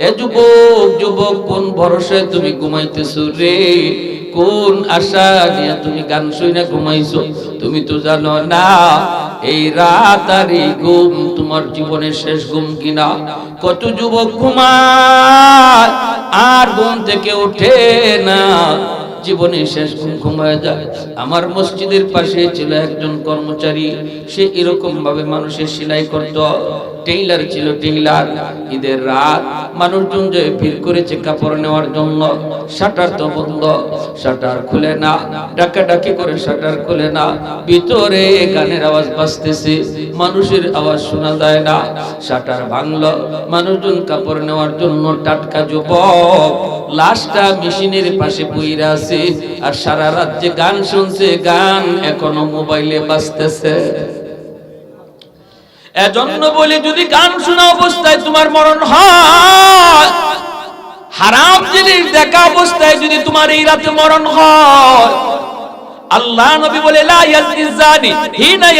এ যুবক যুবক, কোন ভরসে তুমি ঘুমাইতেছো রে? কোন আশা নিয়ে তুমি গান শুনে ঘুমাইছো? তুমি তো জানো না, এই রাত আর এই ঘুম তোমার জীবনের শেষ ঘুম কিনা? কত যুবক ঘুমায়, আর ঘুম থেকে ওঠে না। জীবনে শেষ ঘুম ঘুমায় যায়। আমার মসজিদের পাশে ছিল একজন কর্মচারী, সে এরকম ভাবে মানুষের সেলাই করত। টেইলার ছিল টেইলার। ঈদের রাত মানুষজন যে ভিড় করেছে কাপড় নেওয়ার জন্য, শাটার তো বন্ধ। শাটার খুলে না ডাকা ডাকি করে শাটার খুলে না। ভিতরে গানের আওয়াজ বাজতেছে, মানুষের আওয়াজ শোনা যায় না। শাটার ভাঙলো, মানুষজন কাপড় নেওয়ার জন্য টাটকা যুবক লাশটা মেশিনের পাশে বইরা আছে আর সারা রাত যে গান শুনছে, গান এখনও মোবাইলে বাজতেছে। এজন্য বলি, যদি গান শোনা অবস্থায় তোমার মরণ হয়, হারাম জিনিস দেখা অবস্থায় যদি তোমার এই রাতে মরণ হয়, আল্লাহ নবী বলে, লা ইয়াজনি জানি, হিনা